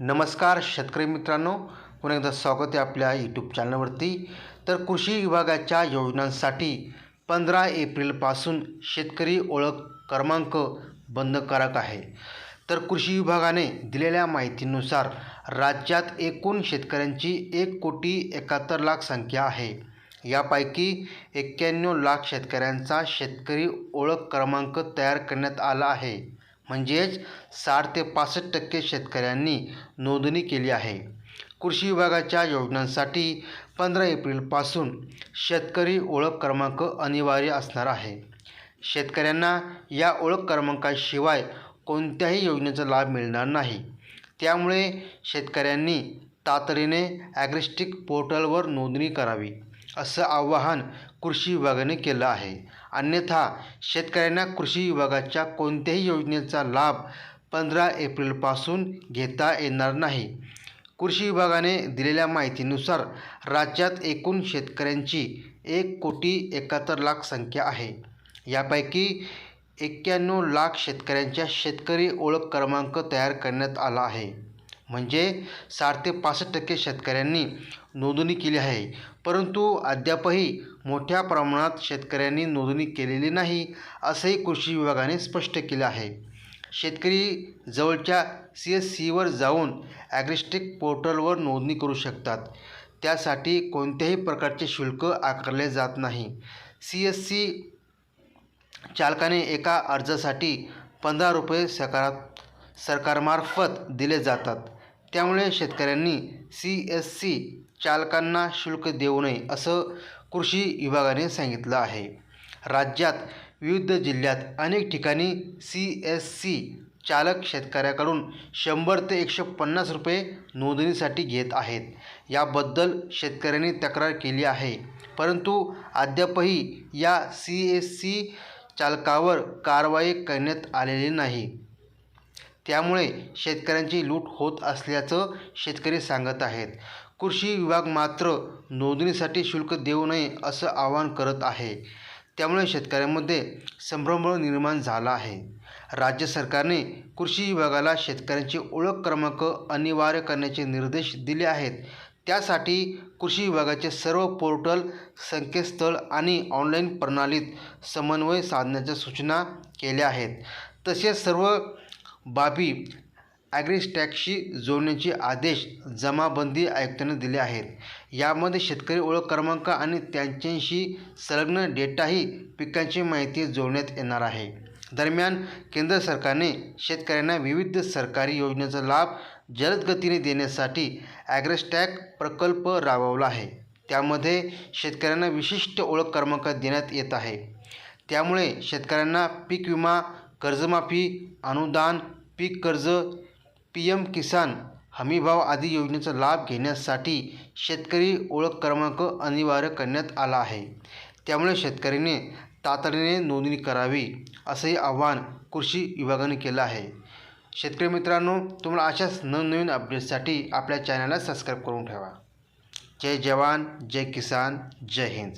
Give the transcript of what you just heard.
नमस्कार शेतकरी मित्रांनो. पुन्हा एकदा स्वागत आहे आपल्या यूट्यूब चॅनलवरती तर कृषी विभागाच्या योजनांसाठी पंधरा एप्रिलपासून शेतकरी ओळख क्रमांक बंधकारक आहे. तर कृषी विभागाने दिलेल्या माहितीनुसार राज्यात एकूण शेतकऱ्यांची एक कोटी एकाहत्तर लाख संख्या आहे. यापैकी एक्क्याण्णव लाख शेतकऱ्यांचा शेतकरी ओळख क्रमांक तयार करण्यात आला आहे. म्हणजेच साठ ते पासष्ट टक्के शेतकऱ्यांनी नोंदणी केली आहे. कृषी विभागाच्या योजनांसाठी पंधरा एप्रिलपासून शेतकरी ओळख क्रमांक अनिवार्य असणार आहे. शेतकऱ्यांना या ओळख क्रमांकाशिवाय कोणत्याही योजनेचा लाभ मिळणार नाही. त्यामुळे शेतकऱ्यांनी तातडीने ॲग्रिस्टिक पोर्टलवर नोंदणी करावी. असं आवाहन कृषी विभागाने केलं आहे. अन्यथा शेतकऱ्यांना कृषी विभागाच्या कोणत्याही योजनेचा लाभ पंधरा एप्रिलपासून घेता येणार नाही. कृषी विभागाने दिलेल्या माहितीनुसार राज्यात एकूण शेतकऱ्यांची एक कोटी एकाहत्तर लाख संख्या आहे. यापैकी एक्क्याण्णव लाख शेतकऱ्यांच्या शेतकरी ओळख क्रमांक तयार करण्यात आला आहे. म्हणजे साठ ते पासष्ट टक्के शेतकऱ्यांनी नोंदणी केली आहे. परंतु अद्यापही मोठ्या प्रमाणात शेतकऱ्यांनी नोंदणी केलेली नाही असंही कृषी विभागाने स्पष्ट केलं आहे. शेतकरी जवळच्या सी एस सीवर जाऊन ॲग्रिस्टिक पोर्टलवर नोंदणी करू शकतात. त्यासाठी कोणत्याही प्रकारचे शुल्क आकारले जात नाही. सी एस सी चालकाने एका अर्जासाठी पंधरा रुपये सकारात सरकारमार्फत दिले जातात. त्यामुळे शेतकऱ्यांनी सी एस सी चालकांना शुल्क देऊ नये असं कृषी विभागाने सांगितलं आहे. राज्यात विविध जिल्ह्यात अनेक ठिकाणी सी एस सी चालक शेतकऱ्याकडून शंभर ते एकशे पन्नास रुपये नोंदणीसाठी घेत आहेत. याबद्दल शेतकऱ्यांनी तक्रार केली आहे. परंतु अद्यापही या सी एस सी चालकावर कारवाई करण्यात आलेली नाही. त्यामुळे शेतकऱ्यांची लूट होत असल्याचं शेतकरी सांगत आहेत. कृषी विभाग मात्र नोंदणीसाठी शुल्क देऊ नये असं आवाहन करत आहे. त्यामुळे शेतकऱ्यांमध्ये संभ्रम निर्माण झाला आहे. राज्य सरकारने कृषी विभागाला शेतकऱ्यांची ओळख क्रमांक अनिवार्य करण्याचे निर्देश दिले आहेत. त्यासाठी कृषी विभागाचे सर्व पोर्टल संकेतस्थळ आणि ऑनलाईन प्रणालीत समन्वय साधण्याच्या सूचना केल्या आहेत. तसेच सर्व बाबी ॲग्रिस्टॅगशी जोडण्याचे आदेश जमाबंदी आयुक्तांनी दिले आहेत. यामध्ये शेतकरी ओळख क्रमांक आणि त्यांच्याशी संलग्न डेटाही पिकांची माहिती जोडण्यात येणार आहे. दरम्यान केंद्र सरकारने शेतकऱ्यांना विविध सरकारी योजनेचा लाभ जलद गतीने देण्यासाठी ॲग्रेस्टॅग प्रकल्प राबवला आहे. त्यामध्ये शेतकऱ्यांना विशिष्ट ओळख क्रमांक देण्यात येत आहे. त्यामुळे शेतकऱ्यांना पीक विमा कर्जमाफी अनुदान पीक कर्ज पी एम किसान हमीभाव आदी योजनेचा लाभ घेण्यासाठी शेतकरी ओळख क्रमांक अनिवार्य करण्यात आला आहे. त्यामुळे शेतकऱ्याने तातडीने नोंदणी करावी असंही आवाहन कृषी विभागाने केलं आहे. शेतकरी मित्रांनो तुम्हाला अशाच नवनवीन अपडेट्ससाठी आपल्या चॅनलला सबस्क्राईब करून ठेवा. जय जवान जय किसान जय हिंद.